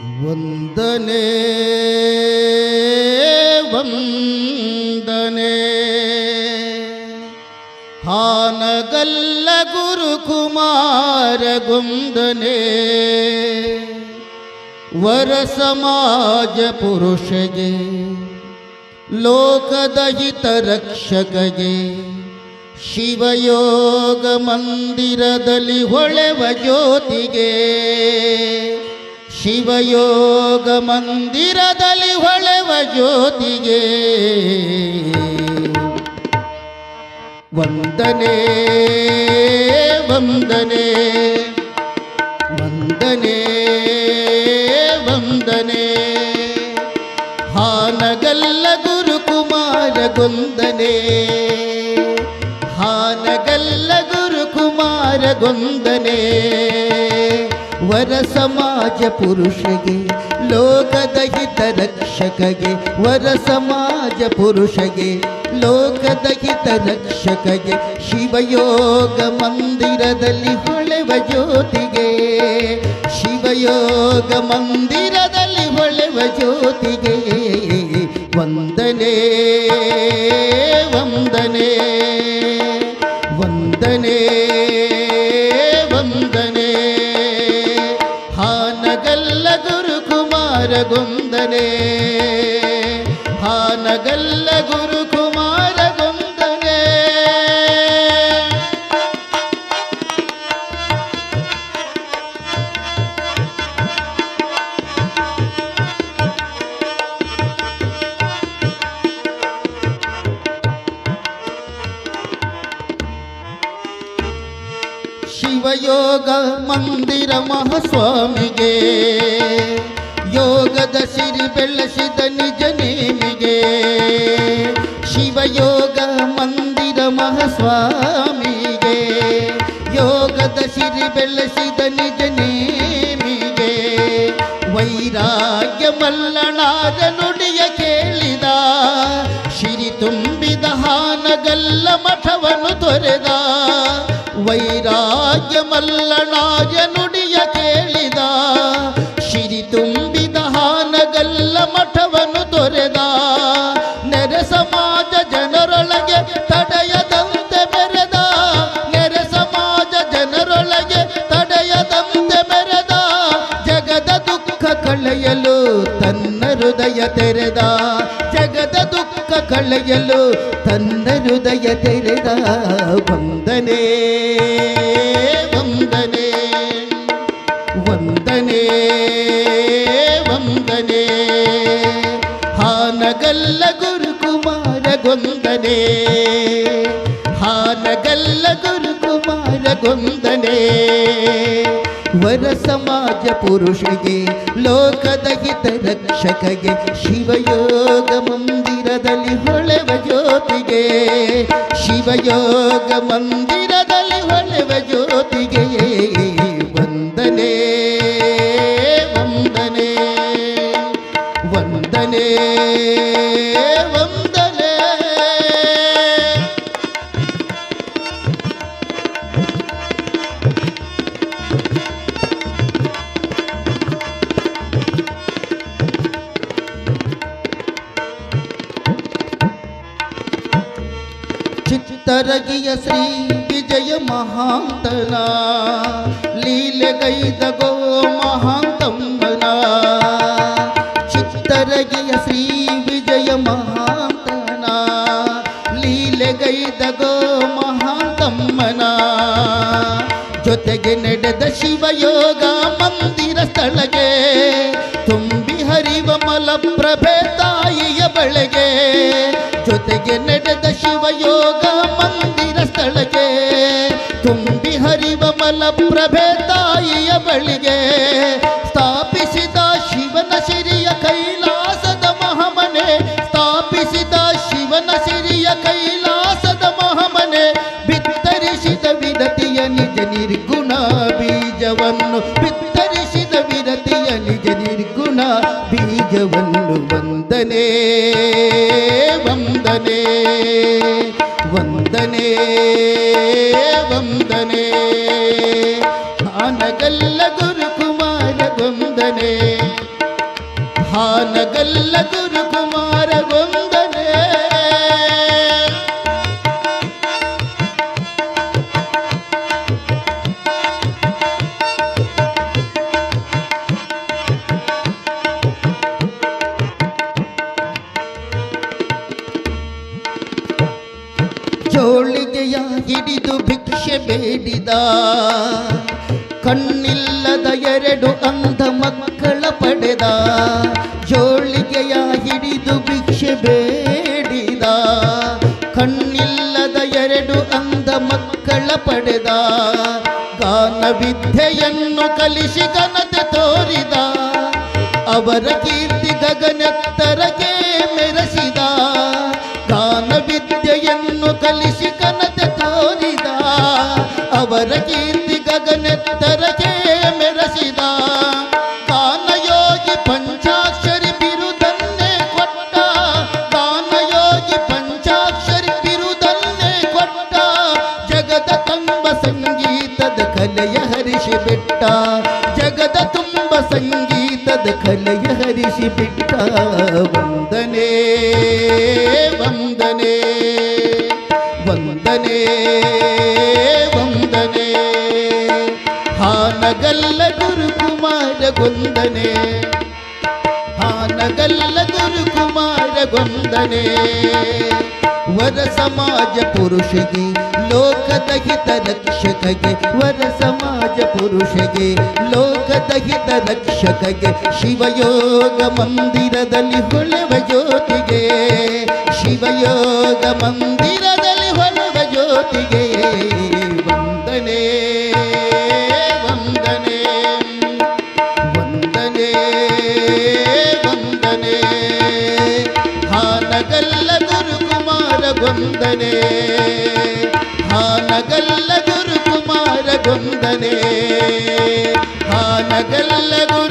ವಂದನೆ ವಂದನೆ. ಹಾನಗಲ್ಲ ಗುರುಕುಮಾರ ಗುಂದನೆ ವರ ಸಮಾಜ ಪುರುಷಗೆ, ಲೋಕದ ಹಿತ ರಕ್ಷಕಗೆ. ಶಿವಯೋಗ ಮಂದಿರದಲ್ಲಿ ಹೊಳೆವ ಜ್ಯೋತಿಗೆ. ಶಿವಯೋಗ ಮಂದಿರದಲ್ಲಿ ಹೊಳೆವ ಜ್ಯೋತಿಗೆ. ವಂದನೆ ವಂದನೆ ವಂದನೆ ವಂದನೆ. ಹಾನಗಲ್ಲ ಗುರುಕುಮಾರ ಗೊಂದನೆ. ಹಾನಗಲ್ಲ ಗುರುಕುಮಾರ ಗೊಂದನೆ. ವರ ಸಮಾಜ ಪುರುಷಗೆ, ಲೋಕದ ಹಿತ ರಕ್ಷಕಗೆ, ವರ ಸಮಾಜ ಪುರುಷಗೆ, ಲೋಕದ ಹಿತ ರಕ್ಷಕಗೆ, ಶಿವಯೋಗ ಮಂದಿರದಲ್ಲಿ ಹೊಳೆವ ಜ್ಯೋತಿಗೆ, ಶಿವಯೋಗ ಮಂದಿರದಲ್ಲಿ ಹೊಳೆವ ಜ್ಯೋತಿಗೆ, ವಂದನೆ ವಂದನೆ ವಂದನೆ. ಗೊಂದನೆ ಹಾನಗಲ್ಲ ಗುರುಕುಮಾರ ಗುಂದನೆ ಶಿವಯೋಗ ಮಂದಿರ ಮಹಾಸ್ವಾಮಿಗೆ. ಸಿರಿ ಬೆಳೆಸಿದ ನಿಜ ನೇಮಿಗೆ ಶಿವಯೋಗ ಮಂದಿರ ಮಹಾಸ್ವಾಮಿಗೆ. ಯೋಗದ ಸಿರಿ ಬೆಳೆಸಿದ ನಿಜ ನೇಮಿಗೆ ವೈರಾಗ್ಯ ಮಲ್ಲಣಾದ ನುಡಿಯ ಕೇಳಿದ. ಶಿರಿ ತುಂಬಿದ ಹಾನಗಲ್ಲ ಮಠವನ್ನು ತೊರೆದ. ವೈರಾಗ್ಯ ಮಲ್ಲಣಾಯ ನುಡಿಯ ಮಠವನ್ನು ತೊರೆದ ನೆರೆ ಸಮಾಜ ಜನರೊಳಗೆ ತಡೆಯದಂತೆ ಮೆರೆದ, ನೆರೆ ಸಮಾಜ ಜನರೊಳಗೆ ತಡೆಯದಂತೆ ಮೆರೆದ, ಜಗದ ದುಃಖ ಕಳೆಯಲು ತನ್ನ ಹೃದಯ ತೆರೆದ, ಜಗದ ದುಃಖ ಕಳೆಯಲು ತನ್ನ ಹೃದಯ ತೆರೆದ, ವಂದನೆ ವಂದನೆ ವಂದನೆ. ಹಾನಗಲ್ಲ ಗುರುಕುಮಾರ ಗೊಂದನೆ. ಹಾನಗಲ್ಲ ಗುರುಕುಮಾರ ಗೊಂದನೆ. ವರ ಸಮಾಜ ಪುರುಷಿಗೆ, ಲೋಕದ ಹಿತ ರಕ್ಷಕಗೆ, ಶಿವಯೋಗ ಮಂದಿರದಲ್ಲಿ ಹೊಳೆವ ಜ್ಯೋತಿಗೆ. ಶಿವಯೋಗ ಮಂದಿರದಲ್ಲಿ ಹೊಳೆವ ಜ್ಯೋತಿಗೆ ಚಿತ್ತರಗಿಯ ಶ್ರೀ ವಿಜಯ ಮಹಾಂತನ ಲೀಲೆಗೈದ ಗೋ ಮಹಾಂತಮ್ಮನ. ಚಿತ್ತರಗಿಯ ಶ್ರೀ ವಿಜಯ ಮಹಾಂತನ ಲೀಲೆಗೈದ ಗೋ ಮಹಾಂತಮ್ಮನ. ಜೊತೆಗೆ ನಡೆದ ಶಿವಯೋಗ ಮಂದಿರ ಸ್ಥಳಗೆ, ತುಂಬಿ ಹರಿವ ಮಲಪ್ರಭೆ ತಾಯಿಯ ಬಳೆಗೆ. ಜೊತೆಗೆ ನಡೆದ ಶಿವಯೋಗ ಮಲಪ್ರಭೆ ತಾಯಿಯ ಬಳಿಗೆ ಸ್ಥಾಪಿಸಿದ ಶಿವನ ಸಿರಿಯ ಕೈಲಾಸದ ಮಹಾಮನೆ, ಸ್ಥಾಪಿಸಿದ ಶಿವನ ಸಿರಿಯ ಕೈಲಾಸದ ಮಹಾಮನೆ, ಬಿತ್ತರಿಸಿದ ವಿರತಿಯ ನಿಜ ನಿರ್ಗುಣ ಬೀಜವನ್ನು, ಬಿತ್ತರಿಸಿದ ವಿರತಿಯ ನಿಜ ನಿರ್ಗುಣ ಬೀಜವನ್ನು ವಂದನೆ ವಂದನೆ ವಂದನೆ ವಂದನೆ. ಆನಗಲ್ಲ ಗುರುಕುಮಾರ ಗೊಂದನೆ ಹಾನಗಲ್ಲ ಗುರುಕುಮಾರ ಗೊಂದನೆ ಜೋಳಿಗೆಯ ಹಿಡಿದು ಭಿಕ್ಷೆ ಬೇಡಿದ ಕಣ್ಣಿಲ್ಲದ ಎರಡು ಅಂಧ ಮಕ್ಕಳ ಪಡೆದ, ಜೋಳಿಗೆಯ ಹಿಡಿದು ಭಿಕ್ಷೆ ಬೇಡಿದ, ಕಣ್ಣಿಲ್ಲದ ಎರಡು ಅಂಧ ಮಕ್ಕಳ ಪಡೆದ ಗಾನ ವಿದ್ಯೆಯನ್ನು ಕಲಿಸಿ ಘನತೆ ತೋರಿದ, ಅವರ ಕೀರ್ತಿ ಗಗನೆತ್ತರಗೆ ಮೆರೆಸಿದ ಗಾನ ವಿದ್ಯೆಯನ್ನು ಕಲಿಸಿ ಕನತೆ ಬಿಟ್ಟ ಜಗದ ತುಂಬ ಸಂಗೀತದ ಕಲೆಯ ಹರಿಸಿ ಬಿಟ್ಟ ವಂದನೆ ವಂದನೆ ವಂದನೆ ವಂದನೆ ಹಾನಗಲ್ಲ ಗುರುಕುಮಾರ ಗೊಂದನೆ ಹಾನಗಲ್ಲ ಗುರುಕುಮಾರ ಗೊಂದನೆ ವರ ಸಮಾಜ ಪುರುಷಗೆ ಲೋಕದ ಹಿತ ರಕ್ಷಕಗೆ, ವರ ಸಮಾಜ ಪುರುಷಗೆ ಲೋಕದ ಹಿತ ರಕ್ಷಕಗೆ, ಶಿವಯೋಗ ಮಂದಿರದಲ್ಲಿ ಹೊಳೆವ ಜ್ಯೋತಿಗೆ, ಶಿವಯೋಗ ಮಂದಿರದಲ್ಲಿ ಹೊಳೆವ ಜ್ಯೋತಿಗೆ. ಹಾನಗಲ್ಲ ಗುರುಕುಮಾರ ಗೊಂದನೆ ಹಾನಗಲ್ಲ ಗುರು